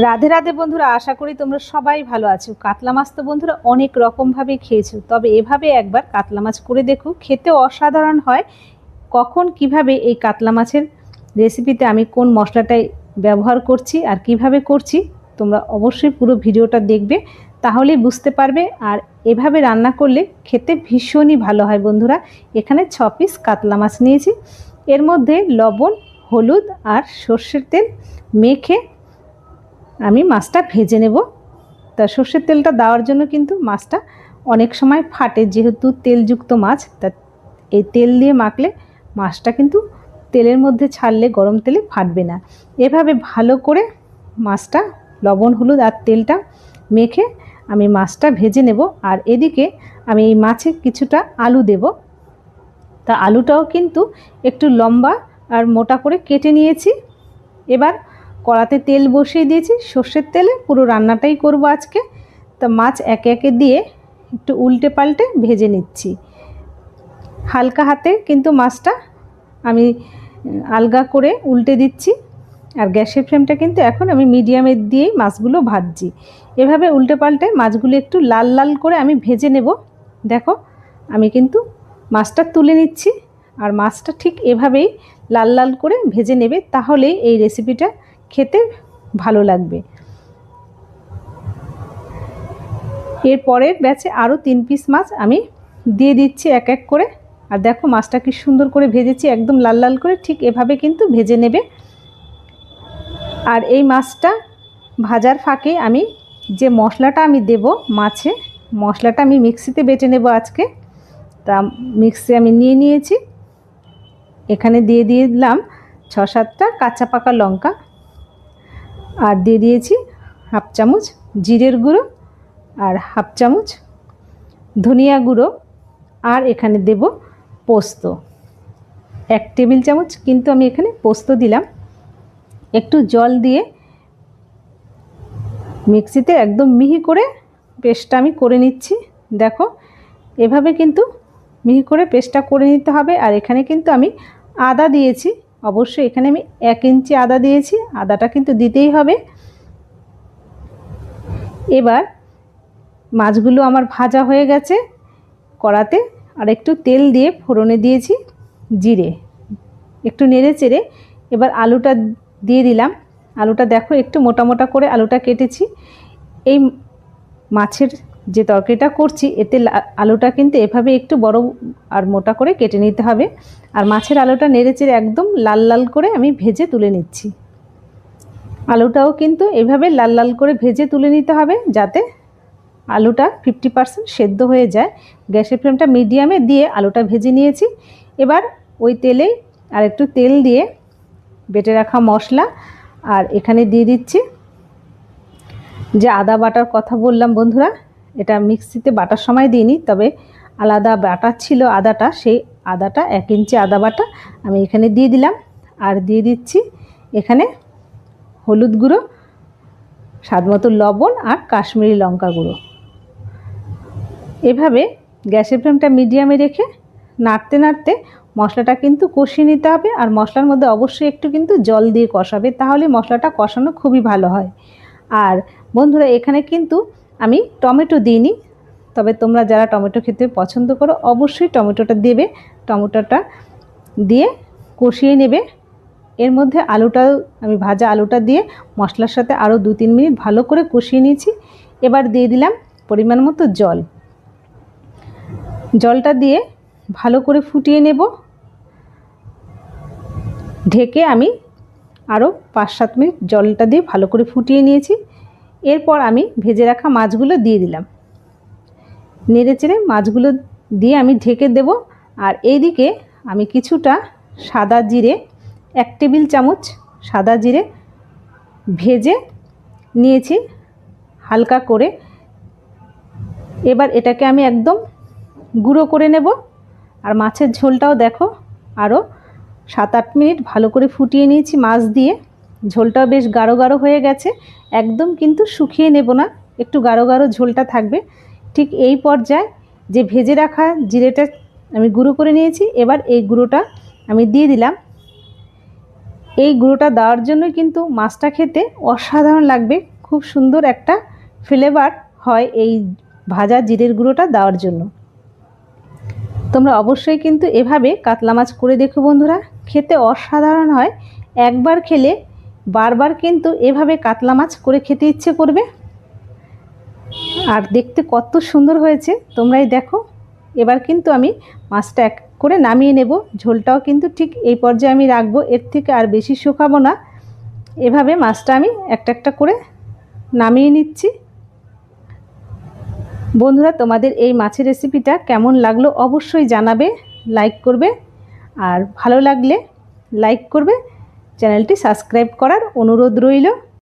রাধে রাধে বন্ধুরা, আশা করি তোমরা সবাই ভালো আছো। কাতলা মাছ তো বন্ধুরা অনেক রকমভাবে খেয়েছো, তবে এভাবে একবার কাতলা মাছ করে দেখো। খেতে অসাধারণ হয়। কখন, কীভাবে এই কাতলা মাছের রেসিপিতে আমি কোন মশলাটাই ব্যবহার করছি আর কীভাবে করছি, তোমরা অবশ্যই পুরো ভিডিওটা দেখবে, তাহলেই বুঝতে পারবে। আর এভাবে রান্না করলে খেতে ভীষণই ভালো হয় বন্ধুরা। এখানে ছ পিস কাতলা মাছ নিয়েছি। এর মধ্যে লবণ, হলুদ আর সর্ষের তেল মেখে আমি মাছটা ভেজে নেব। তা সর্ষের তেলটা দেওয়ার জন্য কিন্তু মাছটা অনেক সময় ফাটে, যেহেতু তেলযুক্ত মাছ। তা এই তেল দিয়ে মাখলে মাছটা কিন্তু তেলের মধ্যে ছাড়লে গরম তেলে ফাটবে না। এভাবে ভালো করে মাছটা লবণ, হলুদ আর তেলটা মেখে আমি মাছটা ভেজে নেব। আর এদিকে আমি এই মাছে কিছুটা আলু দেব। তা আলুটাও কিন্তু একটু লম্বা আর মোটা করে কেটে নিয়েছি। এবার কড়াতে তেল বসিয়ে দিয়েছি, সর্ষের তেলে পুরো রান্নাটাই করব আজকে। তা মাছ একে একে দিয়ে একটু উল্টে পাল্টে ভেজে নিচ্ছি। হালকা হাতে কিন্তু মাছটা আমি আলগা করে উল্টে দিচ্ছি। আর গ্যাসের ফ্লেমটা কিন্তু এখন আমি মিডিয়ামে দিয়েই মাছগুলো ভাজছি। এভাবে উল্টে পাল্টে মাছগুলো একটু লাল লাল করে আমি ভেজে নেব। দেখো, আমি কিন্তু মাছটা তুলে নিচ্ছি। আর মাছটা ঠিক এভাবেই লাল লাল করে ভেজে নেবে, তাহলেই এই রেসিপিটা খেতে ভালো লাগবে। এরপরের ব্যাচে আরও তিন পিস মাছ আমি দিয়ে দিচ্ছি এক এক করে। আর দেখো মাছটা কি সুন্দর করে ভেজেছি, একদম লাল লাল করে, ঠিক এভাবে কিন্তু ভেজে নেবে। আর এই মাছটা ভাজার ফাঁকে আমি যে মশলাটা আমি দেব মাছে, মশলাটা আমি মিক্সিতে বেটে নেব আজকে। তা মিক্সি আমি নিয়ে নিয়েছি। এখানে দিয়ে দিয়ে দিলাম ছ সাতটা কাঁচা পাকা লঙ্কা। আর দিয়ে দিয়েছি হাফ চামচ জিরের গুঁড়ো আর হাফ চামচ ধনিয়া গুঁড়ো আর এখানে দেব পোস্ত। এক টেবিল চামচ কিন্তু আমি এখানে পোস্ত দিলাম। একটু জল দিয়ে মিক্সিতে একদম মিহি করে পেস্টটা আমি করে নিচ্ছি। দেখো, এভাবে কিন্তু মিহি করে পেস্টটা করে নিতে হবে। আর এখানে কিন্তু আমি আদা দিয়েছি। অবশ্যই এখানে আমি এক ইঞ্চি আদা দিয়েছি, আদাটা কিন্তু দিতেই হবে। এবার মাছগুলো আমার ভাজা হয়ে গেছে কড়াতে, আর একটু তেল দিয়ে ফোড়নে দিয়েছি জিরে। একটু নেড়ে চেড়ে এবার আলুটা দিয়ে দিলাম। আলুটা দেখো একটু মোটা মোটা করে আলুটা কেটেছি। এই মাছের যে তরকারিটা করছি, এতে আলুটা কিন্তু এভাবে একটু বড় আর মোটা করে কেটে নিতে হবে। আর মাছের আলুটা নেড়ে চেড়ে একদম লাল লাল করে আমি ভেজে তুলে নিচ্ছি। আলুটাও কিন্তু এভাবে লাল লাল করে ভেজে তুলে নিতে হবে যাতে আলুটা ফিফটি পারসেন্ট সেদ্ধ হয়ে যায়। গ্যাসের ফ্লেমটা মিডিয়ামে দিয়ে আলুটা ভেজে নিয়েছি। এবার ওই তেলেই আর একটু তেল দিয়ে বেটে রাখা মশলা আর এখানে দিয়ে দিচ্ছি যে আদা বাটার কথা বললাম বন্ধুরা। এটা মিক্সিতে বাটার সময় দিইনি, তবে আলাদা বাটা ছিল আদাটা, সেই আদাটা, এক ইঞ্চি আদা বাটা আমি এখানে দিয়ে দিলাম। আর দিয়ে দিচ্ছি এখানে হলুদ গুঁড়ো, স্বাদ মতো লবণ আর কাশ্মীরি লঙ্কা গুঁড়ো। এভাবে গ্যাসের ফ্লেমটা মিডিয়ামে রেখে নাড়তে নাড়তে মশলাটা কিন্তু কষিয়ে নিতে হবে, আর মশলার মধ্যে অবশ্যই একটু কিন্তু জল দিয়ে কষাবে, তাহলে মশলাটা কষানো খুবই ভালো হয়। আর বন্ধুরা, এখানে কিন্তু আমি টমেটো দিইনি, তবে তোমরা যারা টমেটো খেতে পছন্দ করো, অবশ্যই টমেটোটা দেবে। টমেটোটা দিয়ে কষিয়ে নেবে। এর মধ্যে আলুটা, আমি ভাজা আলুটা দিয়ে মশলার সাথে আরও দু তিন মিনিট ভালো করে কষিয়ে নিয়েছি। এবার দিয়ে দিলাম পরিমাণ মতো জল। জলটা দিয়ে ভালো করে ফুটিয়ে নেব। ঢেকে আমি আরও পাঁচ সাত মিনিট জলটা দিয়ে ভালো করে ফুটিয়ে নিয়েছি। এরপর আমি ভেজে রাখা মাছগুলো দিয়ে দিলাম। নেড়ে চেড়ে মাছগুলো দিয়ে আমি ঢেকে দেব। আর এইদিকে আমি কিছুটা সাদা জিরে, এক টেবিল চামচ সাদা জিরে ভেজে নিয়েছি হালকা করে। এবার এটাকে আমি একদম গুঁড়ো করে নেব। আর মাছের ঝোলটাও দেখো আরও সাত আট মিনিট ভালো করে ফুটিয়ে নিয়েছি মাছ দিয়ে। ঝোলটাও বেশ গাঢ় গাঢ় হয়ে গেছে। একদম কিন্তু শুকিয়ে নেব না, একটু গাঢ় গাঢ় ঝোলটা থাকবে। ঠিক এই পর্যায়ে যে ভেজে রাখা জিরেটা আমি গুঁড়ো করে নিয়েছি, এবার এই গুঁড়োটা আমি দিয়ে দিলাম। এই গুঁড়োটা দেওয়ার জন্য কিন্তু মাছটা খেতে অসাধারণ লাগবে, খুব সুন্দর একটা ফ্লেভার হয় এই ভাজা জিরের গুঁড়োটা দেওয়ার জন্য। তোমরা অবশ্যই কিন্তু এভাবে কাতলা মাছ করে দেখো বন্ধুরা, খেতে অসাধারণ হয়। একবার খেলে বারবার কিন্তু এভাবে কাতলা মাছ করে খেতে ইচ্ছে করবে? আর দেখতে কত সুন্দর হয়েছে, তোমরাই দেখো। এবার কিন্তু আমি মাছটা এক করে নামিয়ে নেব। ঝোলটাও কিন্তু ঠিক এই পর্যায়ে আমি রাখব। এর থেকে আর বেশি শুকাবো না। এভাবে মাছটা আমি একটা একটা করে নামিয়ে নিচ্ছি। বন্ধুরা, তোমাদের এই মাছের রেসিপিটা কেমন লাগল অবশ্যই জানাবে লাইক করবে। আর ভালো লাগলে লাইক করবে। চ্যানেলটি সাবস্ক্রাইব করার অনুরোধ রইল।